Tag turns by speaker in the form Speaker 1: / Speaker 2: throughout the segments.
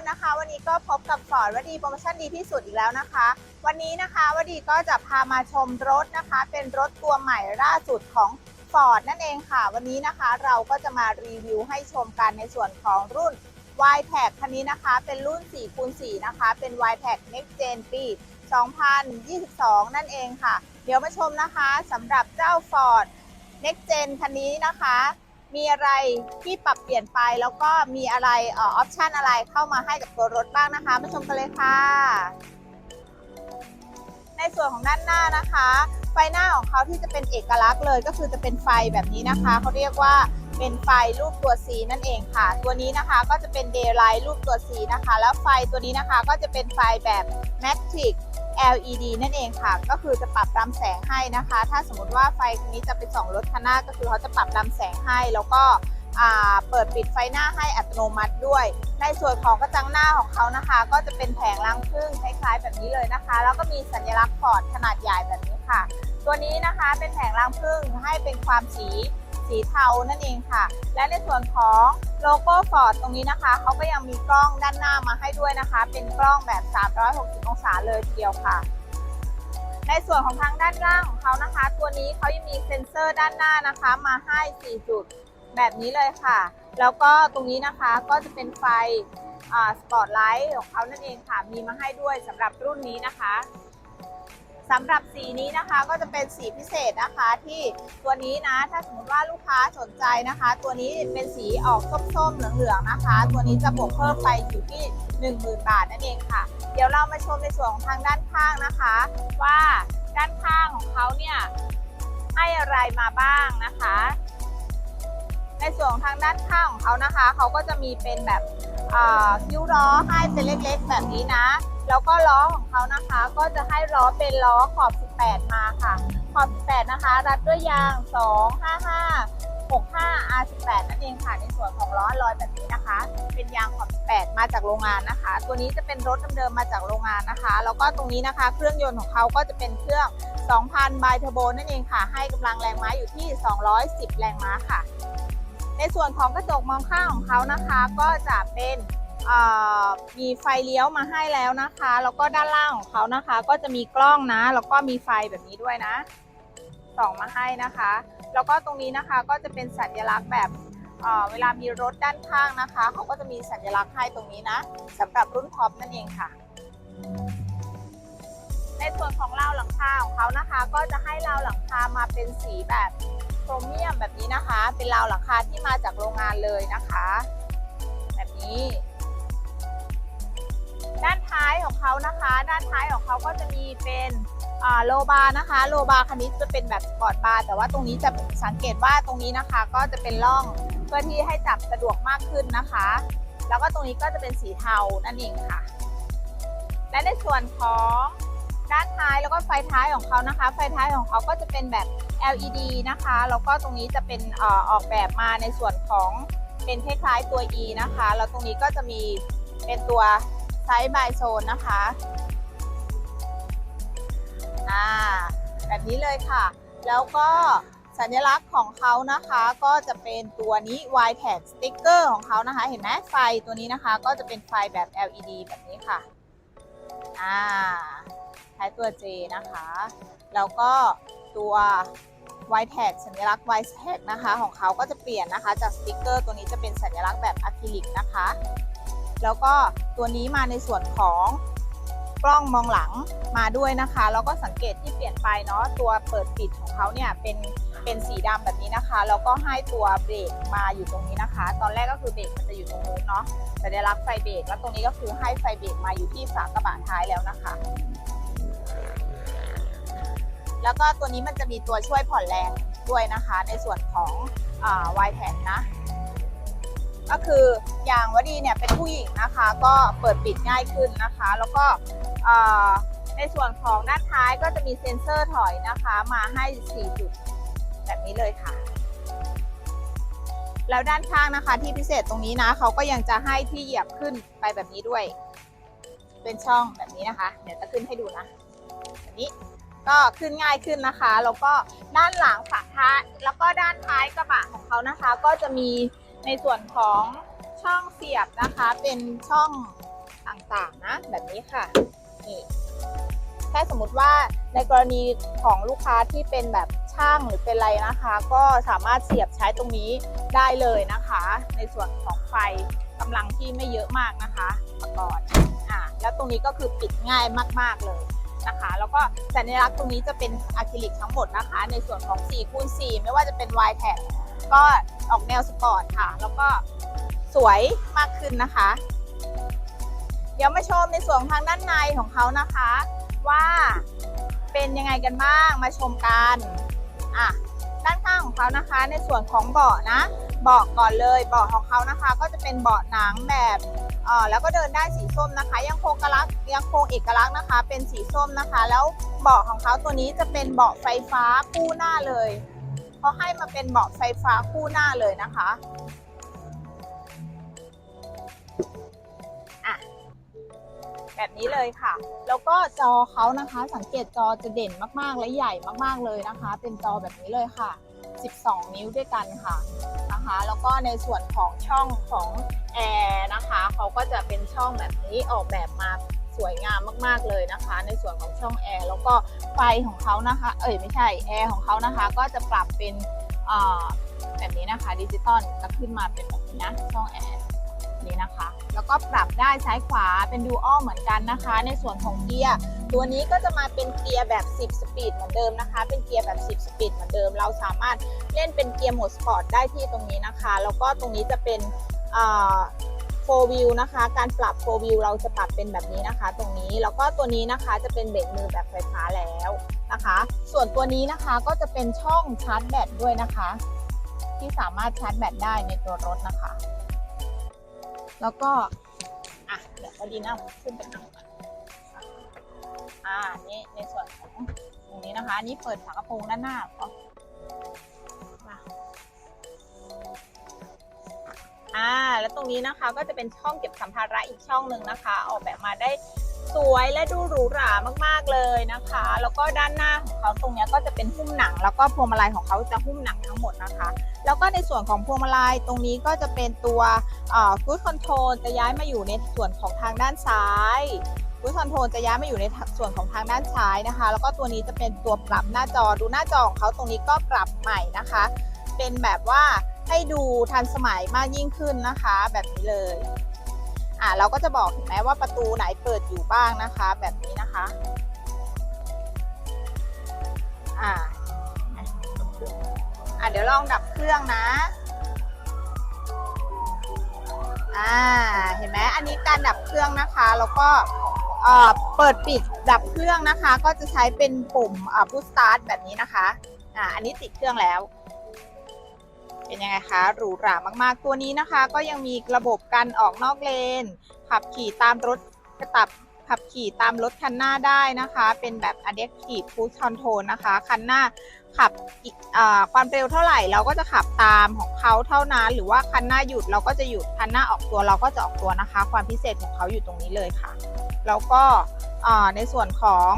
Speaker 1: นนะคะ วันนี้ก็พบกับฟอร์ดวดีโปรโมชั่นดีที่สุดอีกแล้วนะคะ วันนี้นะคะวดีก็จะพามาชมรถนะคะ เป็นรถตัวใหม่ล่าสุดของ Ford นั่นเองค่ะ วันนี้นะคะเราก็จะมารีวิวให้ชมกันในส่วนของรุ่น y t a g คันนี้นะคะ เป็นรุ่น4คูณ4นะคะ เป็น y t a g Next Gen ปี 2022 นั่นเองค่ะ เดี๋ยวมาชมนะคะสำหรับเจ้า Ford Next Gen คันนี้นะคะ มีอะไรที่ปรับเปลี่ยนไปแล้วก็มีอะไรออปชันอะไรเข้ามาให้กับตัวรถบ้างนะคะมาชมกันเลยค่ะ ในส่วนของด้านหน้านะคะ ไฟหน้าของเขาที่จะเป็นเอกลักษณ์เลยก็คือจะเป็นไฟแบบนี้นะคะเขาเรียกว่า เป็นไฟรูปตัว C นั่นเองค่ะ ตัวนี้นะคะก็จะเป็น daylight รูปตัว C นะคะ แล้วไฟตัวนี้นะคะก็จะเป็นไฟแบบ matrix LED นั่นเองค่ะ ก็คือจะปรับรำแสงให้นะคะ ถ้าสมมติว่าไฟคันนี้จะไปส่องรถคันหน้าก็คือเขาจะปรับรำแสงให้ แล้วก็เปิดปิดไฟหน้าให้อัตโนมัติด้วย ในส่วนของกระจังหน้าของเขานะคะ ก็จะเป็นแผงรังผึ้งคล้ายๆแบบนี้เลยนะคะ แล้วก็มีสัญลักษณ์ฟอร์ดขนาดใหญ่แบบนี้ค่ะ ตัวนี้นะคะเป็นแผงรังผึ้งให้เป็นความสี สีเทานั่นเองค่ะ และในส่วนของโลโก้ฟอร์ดตรงนี้นะคะเขาก็ยังมีกล้องด้านหน้ามาให้ด้วยนะคะ เป็นกล้องแบบ 360 องศาเลยทีเดียวค่ะ ในส่วนของทางด้านล่างของเขานะคะ ตัวนี้เขายังมีเซ็นเซอร์ด้านหน้านะคะมาให้ 4 จุดแบบนี้เลยค่ะ แล้วก็ตรงนี้นะคะก็จะเป็นไฟสปอตไลท์ของเขานั่นเองค่ะ มีมาให้ด้วยสำหรับรุ่นนี้นะคะ สำหรับสีนี้นะคะก็จะเป็นสีพิเศษนะคะที่ตัวนี้นะถ้าสมมติว่าลูกค้าสนใจนะคะ ตัวนี้เป็นสีออกส้มๆเหลืองๆนะคะ ตัวนี้จะบวกเพิ่มไปอยู่ที่ 10,000 บาทนั่นเองค่ะ เดี๋ยวเรามาชมในส่วนของทางด้านข้างนะคะ ว่าด้านข้างของเขาเนี่ยให้อะไรมาบ้างนะคะ ในส่วนของทางด้านข้างของเขานะคะ เขาก็จะมีเป็นแบบคิ้วล้อให้เป็นเล็กๆ แบบนี้นะ แล้วก็ล้อของเขานะคะ ก็จะให้ล้อเป็นล้อขอบ 18 มาค่ะ ขอบ 18 นะคะ รัดด้วยยาง 255 65 R18 นั่นเองค่ะ ในส่วนของล้อลอยแบบนี้นะคะ เป็นยางขอบ 18 มาจากโรงงานนะคะ ตัวนี้จะเป็นรถเดิมๆมาจากโรงงานนะคะ แล้วก็ตรงนี้นะคะ เครื่องยนต์ของเขาก็จะเป็นเครื่อง 2,000 ไบเทอร์โบนั่นเองค่ะ ให้กำลังแรงม้าอยู่ที่ 210 แรงม้าค่ะ ในส่วนของกระจกมองข้างของเขานะคะก็จะเป็นมีไฟเลี้ยวมาให้แล้วนะคะ แล้วก็ด้านล่างของเขานะคะ ก็จะมีกล้องนะ แล้วก็มีไฟแบบนี้ด้วยนะส่องมาให้นะคะ แล้วก็ตรงนี้นะคะก็จะเป็นสัญลักษณ์แบบเวลามีรถด้านข้างนะคะเขาก็จะมีสัญลักษณ์ให้ตรงนี้นะสำหรับรุ่นท็อปนั่นเองค่ะ ในส่วนของราวหลังคาของเขานะคะ ก็จะให้ราวหลังคามาเป็นสีแบบ รเมียมแบบนี้นะคะ เป็นราวหลังคาที่มาจากโรงงานเลยนะคะ แบบนี้ ด้านท้ายของเขานะคะ ด้านท้ายของเขาก็จะมีเป็นโลบาร์นะคะ โลบาร์คันนี้จะเป็นแบบสปอร์ตบาร์แต่ว่าตรงนี้จะสังเกตว่าตรงนี้นะคะ ก็จะเป็นร่องเพื่อที่ให้จับสะดวกมากขึ้นนะคะ แล้วก็ตรงนี้ก็จะเป็นสีเทานั่นเองค่ะ และในส่วนของ ด้านท้ายแล้วก็ไฟท้ายของเขานะคะ ไฟท้ายของเขาก็จะเป็นแบบ LED นะคะแล้วก็ตรงนี้จะเป็นออกแบบมาในส่วนของเป็นคล้ายๆตัว E นะคะแล้วตรงนี้ก็จะมีเป็นตัวไซส์บายโซนนะคะอ่าแบบนี้เลยค่ะ แล้วก็สัญลักษณ์ของเขานะคะก็จะเป็นตัวนี้ Y tag sticker ของเขานะคะ เห็นไหมไฟตัวนี้นะคะ ก็จะเป็นไฟแบบ LED แบบนี้ค่ะอ่า ช้ตัว J นะคะ แล้วก็ตัว Y tag สัญลักษณ์ Y tag นะคะของเขาก็จะเปลี่ยนนะคะ จากสติกเกอร์ตัวนี้จะเป็นสัญลักษณ์แบบอะคริลิกนะคะ แล้วก็ตัวนี้มาในส่วนของกล้องมองหลังมาด้วยนะคะ แล้วก็สังเกตที่เปลี่ยนไปเนาะตัวเปิดปิดของเขาเนี่ยเป็นเป็นสีดำแบบนี้นะคะ แล้วก็ให้ตัวเบรกมาอยู่ตรงนี้นะคะ ตอนแรกก็คือเบรกมันจะอยู่ตรงนู้นเนาะสัญลักษณ์ไฟเบรกแล้วตรงนี้ก็คือให้ไฟเบรกมาอยู่ที่ฝากระบะท้ายแล้วนะคะ แล้วก็ตัวนี้มันจะมีตัวช่วยผ่อนแรงด้วยนะคะ ในส่วนของวายแทนนะ ก็คืออย่างวดีเนี่ยเป็นผู้หญิงนะคะ ก็เปิดปิดง่ายขึ้นนะคะ แล้วก็ในส่วนของด้านท้ายก็จะมีเซ็นเซอร์ถอยนะคะ มาให้ 4 จุด แบบนี้เลยค่ะ แล้วด้านข้างนะคะที่พิเศษตรงนี้นะเขาก็ยังจะให้ที่เหยียบขึ้นไปแบบนี้ด้วย เป็นช่องแบบนี้นะคะ เดี๋ยวจะขึ้นให้ดูนะแบบนี้ ก็ขึ้นง่ายขึ้นนะคะ แล้วก็ด้านหลังฝาท้ายแล้วก็ด้านท้ายกระบะของเขานะคะ ก็จะมีในส่วนของช่องเสียบนะคะ เป็นช่องต่างๆนะแบบนี้ค่ะนี่ถ้าสมมุติว่าในกรณีของลูกค้าที่เป็นแบบช่างหรือเป็นอะไรนะคะ ก็สามารถเสียบใช้ตรงนี้ได้เลยนะคะ ในส่วนของไฟกำลังที่ไม่เยอะมากนะคะมาก่อนอ่าแล้วตรงนี้ก็คือปิดง่ายมากๆเลย นะคะ แล้วก็สัญลักษณ์ตรงนี้จะเป็นอะคริลิกทั้งหมดนะคะ ในส่วนของ4คูณ4ไม่ว่าจะเป็น Y แท็ก็ออกแนวสปอร์ตค่ะ แล้วก็สวยมากขึ้นนะคะ เดี๋ยวมาชมในส่วนทางด้านในของเขานะคะ ว่าเป็นยังไงกันบ้างมาชมกันอะด้านข้างของเขานะคะ ในส่วนของเบาะนะเบาะก่อนเลยเบาะของเขานะคะ ก็จะเป็นเบาะหนังแบบ แล้วก็เดินได้สีส้มนะคะ ยังคงกลักยังคงเอกลักษณ์นะคะ เป็นสีส้มนะคะ แล้วเบาะของเขาตัวนี้จะเป็นเบาะไฟฟ้าคู่หน้าเลยเขาให้มาเป็นเบาะไฟฟ้าคู่หน้าเลยนะคะอะแบบนี้เลยค่ะ แล้วก็จอเขานะคะ สังเกตจอจะเด่นมากๆและใหญ่มากๆเลยนะคะ เป็นจอแบบนี้เลยค่ะ 12 นิ้วด้วยกันค่ะนะคะแล้วก็ในส่วนของช่องของแอร์นะคะเขาก็จะเป็นช่องแบบนี้ออกแบบมาสวยงามมากๆเลยนะคะ ในส่วนของช่องแอร์แล้วก็ไฟของเขานะคะ เอ้ยไม่ใช่แอร์ของเขานะคะ ก็จะปรับเป็นแบบนี้นะคะดิจิตอลจะขึ้นมาเป็นแบบนี้นะช่องแอร์ นี่นะคะ แล้วก็ปรับได้ซ้ายขวาเป็นดูอัลเหมือนกันนะคะ ในส่วนของเกียร์ตัวนี้ก็จะมาเป็นเกียร์แบบ 10 สปีดเหมือนเดิมนะคะ เป็นเกียร์แบบ 10 สปีดเหมือนเดิม เราสามารถเล่นเป็นเกียร์โหมดสปอร์ตได้ที่ตรงนี้นะคะ แล้วก็ตรงนี้จะเป็นโฟวิวนะคะ การปรับโฟวิวเราจะปรับเป็นแบบนี้นะคะ ตรงนี้ แล้วก็ตัวนี้นะคะจะเป็นเบรกมือแบบไฟฟ้าแล้วนะคะ ส่วนตัวนี้นะคะก็จะเป็นช่องชาร์จแบตด้วยนะคะ ที่สามารถชาร์จแบตได้ในตัวรถนะคะ แล้วก็ อะ เดี๋ยวพอดีนะขึ้นไปนั่งก่อนอ่านี่ในส่วนของตรงนี้นะคะนี้เปิดฝากระโปรงด้านหน้าก่อนอ่า แล้วตรงนี้นะคะก็จะเป็นช่องเก็บสัมภาระอีกช่องหนึ่งนะคะ ออกแบบมาได้ สวยและดูหรูหรามากๆเลยนะคะ แล้วก็ด้านหน้าของเขาตรงนี้ก็จะเป็นหุ้มหนัง แล้วก็พวงมาลัยของเขาจะหุ้มหนังทั้งหมดนะคะ แล้วก็ในส่วนของพวงมาลัยตรงนี้ก็จะเป็นตัวกู๊ดคอนโทรลจะย้ายมาอยู่ในส่วนของทางด้านซ้ายกู๊ดคอนโทรลจะย้ายมาอยู่ในส่วนของทางด้านซ้ายนะคะ แล้วก็ตัวนี้จะเป็นตัวปรับหน้าจอดูหน้าจอของเขาตรงนี้ก็ปรับใหม่นะคะ เป็นแบบว่าให้ดูทันสมัยมากยิ่งขึ้นนะคะ แบบนี้เลย อ่าเราก็จะบอกเห็นไหมว่าประตูไหนเปิดอยู่บ้างนะคะ แบบนี้นะคะอ่าอะเดี๋ยวลองดับเครื่องนะ อ่า เห็นไหมอันนี้การดับเครื่องนะคะ แล้วก็เอ่อเปิดปิดดับเครื่องนะคะ ก็จะใช้เป็นปุ่มอ่า push start แบบนี้นะคะ อ่า อันนี้ติดเครื่องแล้ว เป็นยังไงคะหรูหรามากๆ ตัวนี้นะคะ ก็ยังมีระบบการออกนอกเลน ขับขี่ตามรถกระตับขับขี่ตามรถคันหน้าได้นะคะ เป็นแบบ adaptive cruise control นะคะ คันหน้าขับอีกความเร็วเท่าไหร่เราก็จะขับตามของเขาเท่านั้น หรือว่าคันหน้าหยุดเราก็จะหยุด คันหน้าออกตัวเราก็จะออกตัวนะคะ ความพิเศษของเขาอยู่ตรงนี้เลยค่ะ แล้วก็ในส่วนของ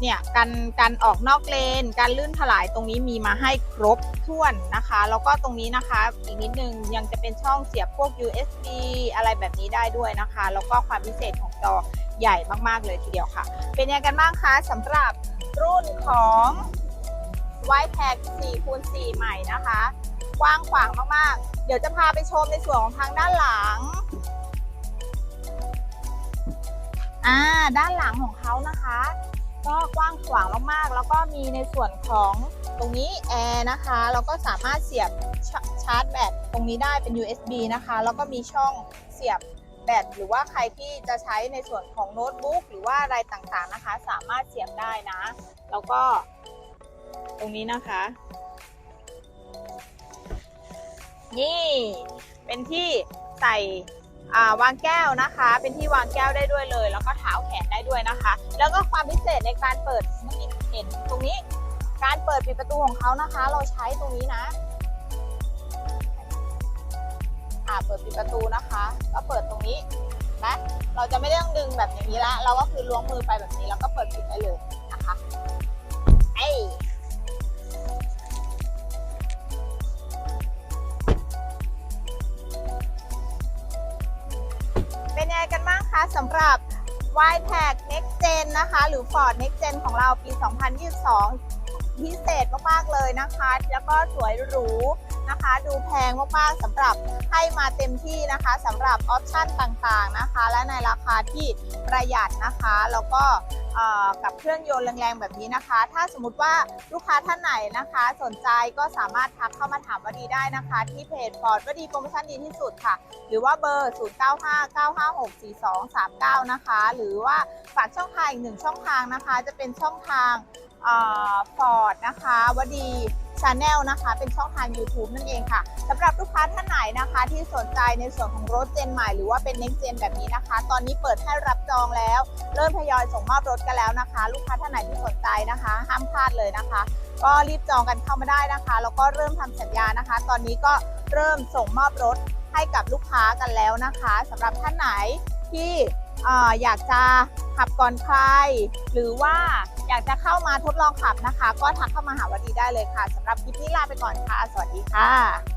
Speaker 1: เนี่ยการการออกนอกเลน การลื่นถลายตรงนี้มีมาให้ครบถ้วนนะคะ แล้วก็ตรงนี้นะคะอีกนิดนึงยังจะเป็นช่องเสียบพวก USB อะไรแบบนี้ได้ด้วยนะคะ แล้วก็ความพิเศษของจอใหญ่มากๆเลยทีเดียวค่ะ เป็นยังไงกันบ้างคะสำหรับรุ่นของไวแท็ก4คูณ4ใหม่นะคะ กว้างขวางมากๆ เดี๋ยวจะพาไปชมในส่วนของทางด้านหลังอ่าด้านหลังของเขานะคะ ก็กว้างขวางมากๆ แล้วก็มีในส่วนของตรงนี้แอร์นะคะ แล้วก็สามารถเสียบชชาร์จแบตตรงนี้ได้เป็น USB นะคะ แล้วก็มีช่องเสียบแบตหรือว่าใครที่จะใช้ในส่วนของโน้ตบุ๊กหรือว่าอะไรต่างๆนะคะ สามารถเสียบได้นะ แล้วก็ตรงนี้นะคะ นี่เป็นที่ใส่ วางแก้วนะคะ เป็นที่วางแก้วได้ด้วยเลย แล้วก็เท้าแขนได้ด้วยนะคะ แล้วก็ความพิเศษในการเปิดเมื่อกี้เห็นตรงนี้ การเปิดปิดประตูของเขานะคะ เราใช้ตรงนี้นะอ่าเปิดปิดประตูนะคะ ก็เปิดตรงนี้นะเราจะไม่ได้ต้องดึงแบบอย่างนี้ละ เราก็คือล้วงมือไปแบบนี้แล้วก็เปิดปิดได้เลย สำหรับ y t a g Next Gen นะคะ หรือ Ford Next Gen ของเราปี 2022 พิเศษมาก ๆ เลยนะคะ แล้วก็สวยหรู นะคะ ดูแพงมากๆสำหรับให้มาเต็มที่นะคะสำหรับออปชั่นต่างๆนะคะ และในราคาที่ประหยัดนะคะแล้วก็กับเครื่องยนต์แรงๆ แบบนี้นะคะ ถ้าสมมติว่าลูกค้าท่านไหนนะคะ สนใจก็สามารถทักเข้ามาถามวดีได้นะคะ ที่เพจ Ford วดีโปรโมชั่นดีที่สุดค่ะ หรือว่าเบอร์ 0959564239 นะคะ หรือว่าฝากช่องทางอีกหนึ่งช่องทางนะคะ จะเป็นช่องทางฟอร์ดนะคะวดี ชาแนลนะคะ เป็นช่องทาง YouTube นั่นเองค่ะสำหรับลูกค้าท่านไหนนะคะ ที่สนใจในส่วนของรถเจนใหม่หรือว่าเป็น next gen แบบนี้นะคะ ตอนนี้เปิดให้รับจองแล้ว เริ่มทยอยส่งมอบรถกันแล้วนะคะ ลูกค้าท่านไหนที่สนใจนะคะ ห้ามพลาดเลยนะคะ ก็รีบจองกันเข้ามาได้นะคะ แล้วก็เริ่มทำสัญญานะคะ ตอนนี้ก็เริ่มส่งมอบรถให้กับลูกค้ากันแล้วนะคะสำหรับท่านไหนที่ อยากจะขับก่อนใคร หรือว่าอยากจะเข้ามาทดลองขับนะคะ ก็ทักเข้ามาหาวดีได้เลยค่ะสำหรับคลิปนี้ลาไปก่อนค่ะ สวัสดีค่ะ